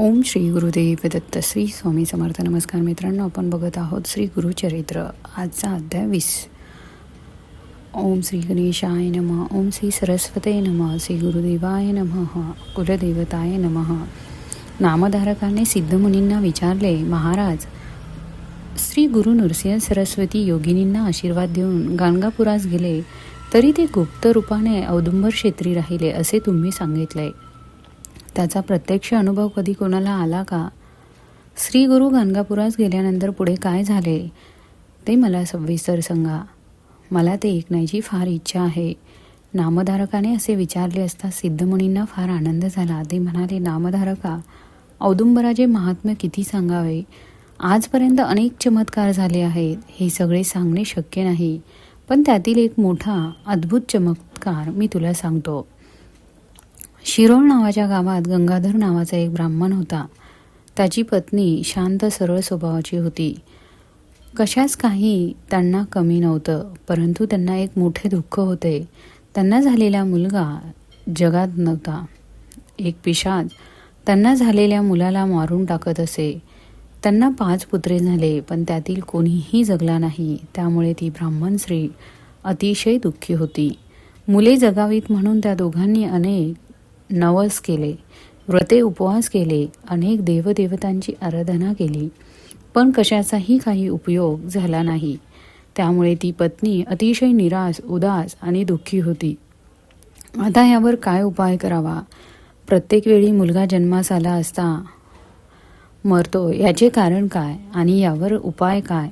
ओम श्री गुरुदेव दत्त श्री स्वामी समर्थ. नमस्कार मित्रांनो आपण बघत आहोत श्री गुरुचरित्र. आजचा अध्याय वीस. ओम श्री गणेशाय नम. ओम श्री सरस्वते नम. श्री गुरुदेवाय नम. कुलदेवताय नम. नामधारकाने सिद्धमुनींना विचारले महाराज श्री गुरु नृसिंह सरस्वती योगिनींना आशीर्वाद देऊन गाणगापुरास गेले तरी ते गुप्त रूपाने औदुंबर क्षेत्री राहिले असे तुम्ही सांगितले. त्याचा प्रत्यक्ष अनुभव कधी कोणाला आला का? श्री गुरु गाणगापुरास गेल्यानंतर पुढे काय झाले? ते मला सविस्तर सांगा. मला ते ऐकण्याची फार इच्छा आहे. नामधारकाने असे विचारले असता सिद्धमुनींना फार आनंद झाला. ते म्हणाले नामधारका औदुंबराचे महात्म्य किती सांगावे? आजपर्यंत अनेक चमत्कार झाले आहेत. हे सगळे सांगणे शक्य नाही. पण त्यातील एक मोठा अद्भुत चमत्कार मी तुला सांगतो. शिरोळ नावाच्या गावात गंगाधर नावाचा एक ब्राह्मण होता. त्याची पत्नी शांत सरळ स्वभावाची होती. कशाच काही त्यांना कमी नव्हतं परंतु त्यांना एक मोठे दुःख होते. त्यांना झालेला मुलगा जगात नव्हता. एक पिशाच त्यांना झालेल्या मुलाला मारून टाकत असे. त्यांना पाच पुत्रे झाले पण त्यातील कोणीही जगला नाही. त्यामुळे ती ब्राह्मण स्त्री अतिशय दुःखी होती. मुले जगावीत म्हणून त्या दोघांनी अनेक नवस केले व्रते उपवास केले अनेक देवदेवतांची आराधना केली. पण कशाचाही काही उपयोग झाला नाही. त्यामुळे ती पत्नी अतिशय निराश उदास आणि दुःखी होती. आता यावर काय उपाय करावा? प्रत्येक वेळी मुलगा जन्मास आला असता मरतो याचे कारण काय आणि यावर उपाय काय?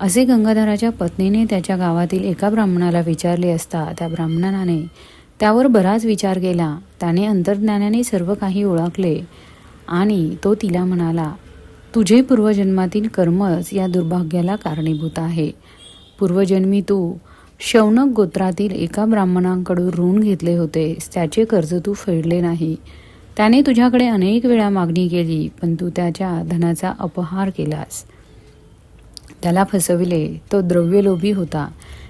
असे गंगाधराच्या पत्नीने त्याच्या गावातील एका ब्राह्मणाला विचारले असता त्या ब्राह्मणाने त्यावर बराच विचार केला. त्याने अंतर्ज्ञानाने सर्व काही ओळखले आणि तो तिला म्हणाला तुझे पूर्वजन्मातील कर्मच या दुर्भाग्याला कारणीभूत आहे. पूर्वजन्मी तू शौनक गोत्रातील एका ब्राह्मणांकडून ऋण घेतले होते त्याचे कर्ज तू फेडले नाही. त्याने तुझ्याकडे अनेक वेळा मागणी केली पण तू त्याच्या धनाचा अपहार केलास. त्याला फसविले. तो द्रव्यलोभी होता.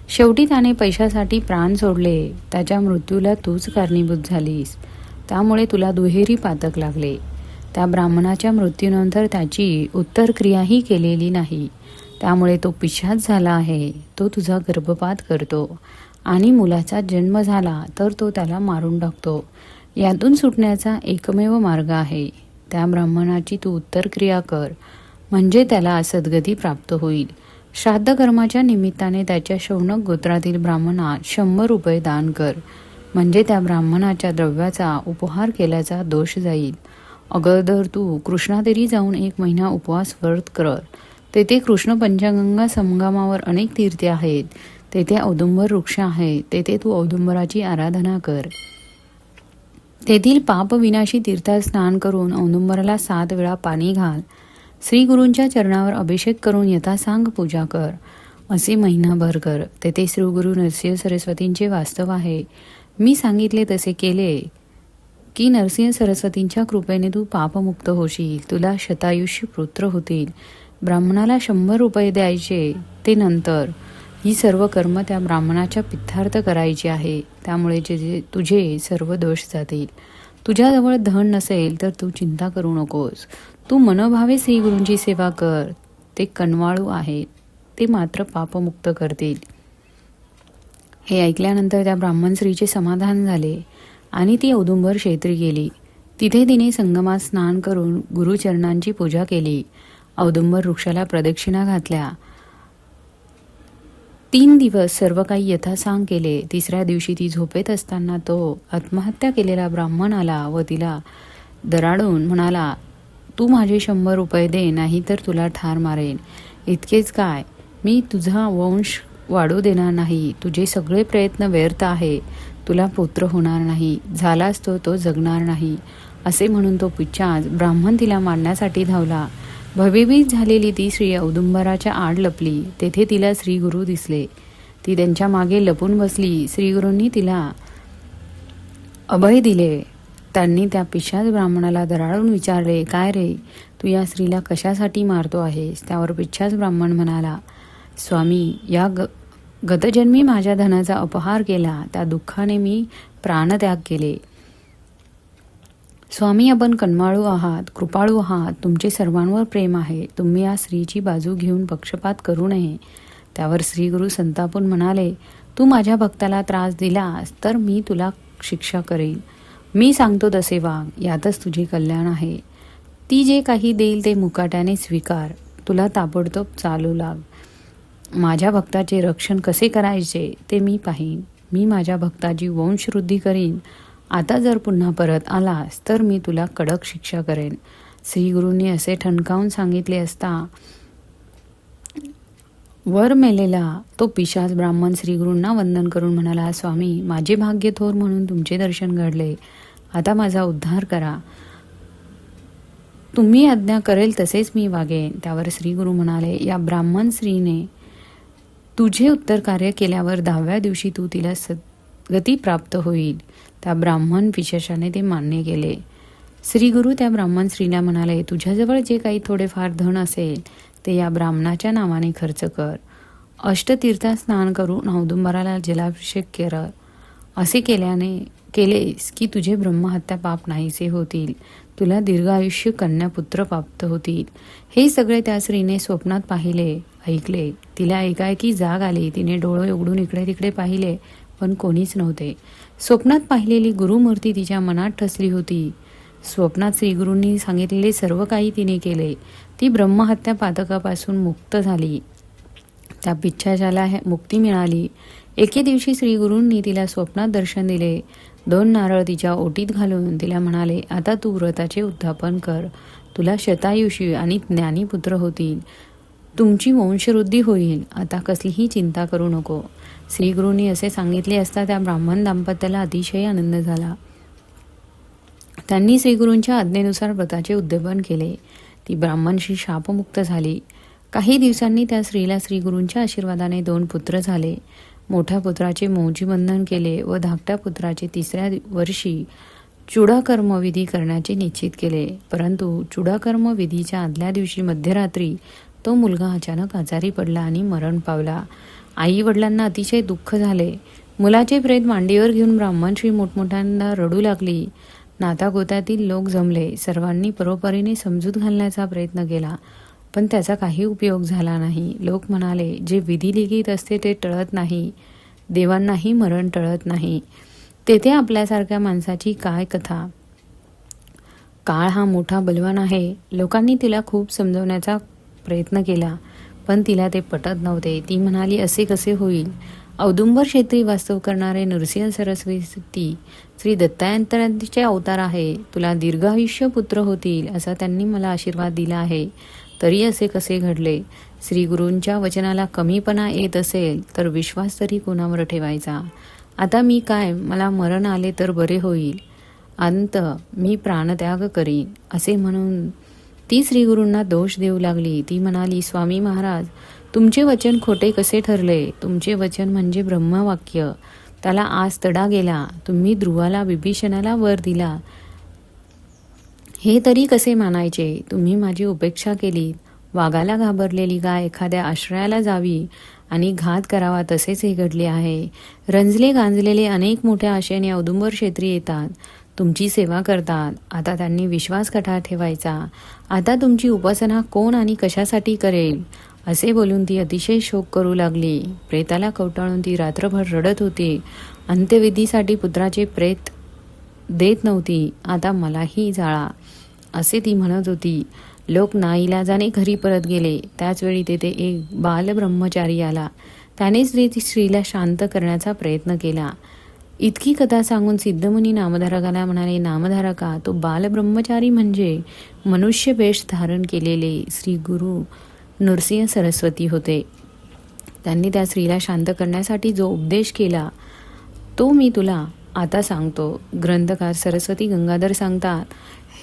शेवटी त्याने पैशासाठी प्राण सोडले. त्याच्या मृत्यूला तूच कारणीभूत झालीस. त्यामुळे तुला दुहेरी पातक लागले. त्या ब्राह्मणाच्या मृत्यूनंतर त्याची उत्तर क्रियाही केलेली नाही. त्यामुळे तो पिशाच झाला आहे. तो तुझा गर्भपात करतो. आणि मुलाचा जन्म झाला तर तो त्याला मारून टाकतो. यातून सुटण्याचा एकमेव मार्ग आहे. त्या ब्राह्मणाची तू उत्तर क्रिया कर. म्हणजे त्याला सद्गती प्राप्त होईल. श्राद्ध कर्माच्या निमित्ताने त्याच्या शौनक गोत्रातील ब्राह्मणात शंभर रुपये दान कर. म्हणजे त्या ब्राह्मणाच्या द्रव्याचा उपहार केल्याचा दोष जाईल. अगोदर तू कृष्णादेरी जाऊन एक महिना उपवास व्रत कर. तेथे कृष्ण पंचगंगा संगमावर अनेक तीर्थे आहेत. तेथे औदुंबर वृक्ष आहे. तेथे तू औदुंबराची आराधना कर. तेथील पापविनाशी तीर्थात स्नान करून औदुंबराला सात वेळा पाणी घाल. श्रीगुरूंच्या चरणावर अभिषेक करून यथासांग पूजा कर. असे महिनाभर कर. तेथे श्री गुरु नरसिंह सरस्वतींचे वास्तव आहे. मी सांगितले तसे केले की नरसिंह सरस्वतींच्या कृपेने तू पापमुक्त होशील. तुला शतायुष्य पुत्र होतील. ब्राह्मणाला शंभर रुपये द्यायचे. ते नंतर ही सर्व कर्म त्या ब्राह्मणाच्या पित्थार्थ करायची आहे. त्यामुळे जे तुझे सर्व दोष जातील. तुझ्याजवळ धन नसेल तर तू चिंता करू नकोस. तू मनोभावे श्रीगुरूंची सेवा कर. ते कनवाळू आहेत ते मात्र पापमुक्त करतील. हे ऐकल्यानंतर त्या ब्राह्मण स्त्रीचे समाधान झाले आणि ती औदुंबर क्षेत्री गेली. तिथे तिने संगमात स्नान करून गुरुचरणांची पूजा केली. औदुंबर वृक्षाला प्रदक्षिणा घातल्या. तीन दिवस सर्व काही यथासांग केले. तिसऱ्या दिवशी ती झोपेत असताना तो आत्महत्या केलेला ब्राह्मण आला व तिला दराडून म्हणाला तू माझे शंभर रुपये दे नाही तर तुला ठार मारेन. इतकेच काय? मी तुझा वंश वाढू देणार नाही. तुझे सगळे प्रयत्न व्यर्थ आहे. तुला पुत्र होणार नाही. झालाच तो तो जगणार नाही. असे म्हणून तो पिच्चाज ब्राह्मण तिला मारण्यासाठी धावला. भयभीत झालेली ती श्री औदुंबराच्या आड लपली. तेथे तिला श्रीगुरु दिसले. ती त्यांच्या मागे लपून बसली. श्रीगुरूंनी तिला अभय दिले. त्यांनी त्या पिशाच ब्राह्मणाला दराळून विचारले काय रे तू या स्त्रीला कशासाठी मारतो आहेस? त्यावर पिच्छाच ब्राह्मण म्हणाला स्वामी या ग गतजन्मी माझ्या धनाचा अपहार केला. त्या दुःखाने मी प्राणत्याग केले. स्वामी आपण कन्माळू आहात कृपाळू आहात. तुमचे सर्वांवर प्रेम आहे. तुम्ही या स्त्रीची बाजू घेऊन पक्षपात करू नये. त्यावर श्रीगुरु संतापून म्हणाले तू माझ्या भक्ताला त्रास दिलास तर मी तुला शिक्षा करेन. मी सांगतो तसे वाग यातच तुझे कल्याण आहे. ती जे काही देईल ते मुकाट्याने स्वीकार. तुला ताबडतोब चालू लाग. माझ्या भक्ताचे रक्षण कसे करायचे ते मी पाहीन. मी माझ्या भक्ताची वंशवृद्धी करीन. आता जर पुन्हा परत आलास तर मी तुला कडक शिक्षा करेन. श्रीगुरूंनी असे ठणकावून सांगितले असता वर मेलेला तो पिशाच ब्राह्मण श्रीगुरूंना वंदन करून म्हणाला स्वामी माझे भाग्य थोर म्हणून तुमचे दर्शन घडले. आता माझा उद्धार करा. तुम्ही आज्ञा करेल तसेच मी वागेन. त्यावर श्रीगुरु म्हणाले या ब्राह्मण स्त्रीने तुझे उत्तर कार्य केल्यावर दहाव्या दिवशी तू तिला सद्गती प्राप्त होईल. त्या ब्राह्मण विशेषाने ते मान्य केले. श्रीगुरु त्या ब्राह्मण स्त्रीला म्हणाले तुझ्याजवळ जे काही थोडेफार धन असेल ते या ब्राह्मणाच्या नावाने खर्च कर. अष्टतीर्थात स्नान करून औदुंबराला जलाभिषेक कर. असे केल्याने केलेस की तुझे ब्रह्महत्या पाप नाहीसे होतील. तुला दीर्घायुष्य कन्या पुत्र प्राप्त होतील. हे सगळे त्या स्त्रीने स्वप्नात पाहिले ऐकले. तिला एकाएकी जाग आली. तिने डोळे उघडून इकडे तिकडे पाहिले पण कोणीच नव्हते. स्वप्नात पाहिलेली गुरुमूर्ती तिच्या मनात ठसली होती. स्वप्नात श्रीगुरूंनी सांगितलेले सर्व काही तिने केले. ती ब्रह्महत्या पातकापासून मुक्त झाली. त्या पिच्छाच्याला मुक्ती मिळाली. एके दिवशी श्रीगुरूंनी तिला स्वप्नात दर्शन दिले. दोन नारळ तिच्या ओटीत घालून तिला म्हणाले आता तू व्रताचे उत्थापन कर. तुला शतायुषी आणि ज्ञानी पुत्र होतील. तुमची वंशवृद्धी होईल. आता कसलीही चिंता करू नको. श्रीगुरूंनी असे सांगितले असता त्या ब्राह्मण दाम्पत्याला अतिशय आनंद झाला. त्यांनी श्रीगुरूंच्या आज्ञेनुसार व्रताचे उद्यापन केले. ती ब्राह्मणशी शापमुक्त झाली. काही दिवसांनी त्या स्त्रीला श्रीगुरूंच्या आशीर्वादाने दोन पुत्र झाले. मोठ्या पुत्राचे मौजीबंधन केले व धाकट्या पुत्राचे तिसऱ्या वर्षी चुडाकर्म विधी करण्याचे निश्चित केले. परंतु चुडाकर्म विधीच्या आदल्या दिवशी मध्यरात्री तो मुलगा अचानक आजारी पडला आणि मरण पावला. आई वडिलांना अतिशय दुःख झाले. मुलाचे प्रेत मांडीवर घेऊन ब्राह्मणश्री मोठमोठ्यांना रडू लागली. नातागोत्यातील लोक जमले. सर्वांनी परोपरीने समजूत घालण्याचा प्रयत्न केला. पण त्याचा काही उपयोग झाला नाही. लोक म्हणाले जे विधी लिखित असते ते टळत नाही. देवांनाही मरण टळत नाही. तेथे आपल्यासारख्या माणसाची काय कथा? काळ हा मोठा बलवान आहे. लोकांनी तिला खूप समजवण्याचा प्रयत्न केला पण तिला ते पटत नव्हते. ती म्हणाली असे कसे होईल? औदुंबर क्षेत्री वास्तव करणारे नृसिंह सरस्वती श्री दत्तायंतरांचे अवतार आहे. तुला दीर्घायुष्य पुत्र होतील असा त्यांनी मला आशीर्वाद दिला आहे. तरी असे कसे घडले? श्रीगुरूंच्या वचनाला कमीपणा येत असेल तर विश्वास तरी कोणावर ठेवायचा? आता मी काय? मला मरण आले तर बरे होईल. अंत मी प्राणत्याग करीन असे म्हणून ती श्रीगुरूंना दोष देऊ लागली. ती म्हणाली स्वामी महाराज तुमचे वचन खोटे कसे ठरले? तुमचे वचन म्हणजे ब्रह्मवाक्य. त्याला आज तडा गेला. तुम्ही ध्रुवाला विभीषणाला वर दिला. हे तरी कसे मानायचे? तुम्ही माझी उपेक्षा केली वाघाला घाबरलेली गाय एखाद्या आश्रयाला जावी आणि घात करावा तसेच हे घडले आहे. रंजले गांजलेले अनेक मोठ्या आशेने औदुंबर क्षेत्री येतात. तुमची सेवा करतात. आता त्यांनी विश्वास कठा ठेवायचा. आता तुमची उपासना कोण आणि कशासाठी करेल? असे बोलून ती अतिशय शोक करू लागली. प्रेताला कवटाळून ती रात्रभर रडत होती. अंत्यविधीसाठी पुत्राचे प्रेत देत नव्हती. आता मलाही जाळा. असे ती म्हणत होती. लोक नाईलाजाने घरी परत गेले. त्याचवेळी तेथे एक बालब्रह्मचारी आला. त्याने ती स्त्रीला शांत करण्याचा प्रयत्न केला. इतकी कथा सांगून सिद्धमुनी नामधारकाला म्हणाले नामधारका तो बालब्रह्मचारी म्हणजे मनुष्य वेश धारण केलेले श्री गुरु नृसिंह सरस्वती होते. त्यांनी त्या स्त्रीला शांत करण्यासाठी जो उपदेश केला तो मी तुला आता सांगतो. ग्रंथकार सरस्वती गंगाधर सांगतात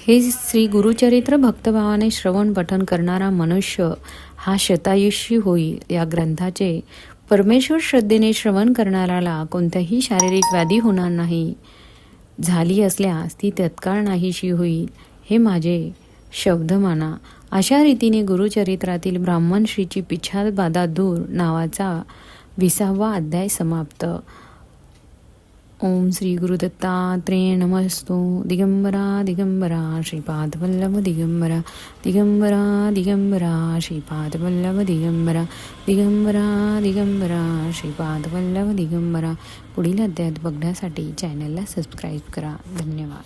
हे श्री गुरुचरित्र भक्तभावाने श्रवण पठन करणारा मनुष्य हा शतायुषी होईल या ग्रंथाचे. परमेश्वर श्रद्धेने श्रवण करणाऱ्याला कोणत्याही शारीरिक व्याधी होणार नाही. झाली असल्यास ती तत्काळ नाहीशी होईल हे माझे शब्द माना अशा रीतीने गुरुचरित्रातील ब्राह्मण श्रीची पिछाद बाधा दूर नावाचा विसावा अध्याय समाप्त. ओम श्री गुरुदत्तात्रेय नमस्तु दिगंबरा दिगंबरा श्रीपादवल्लभ दिगंबरा दिगंबरा दिगंबरा श्रीपादवल्लभ दिगंबरा दिगंबरा दिगंबरा श्रीपादवल्लभ दिगंबरा पुढील अध्यायात बघण्यासाठी चॅनलला सबस्क्राईब करा. धन्यवाद.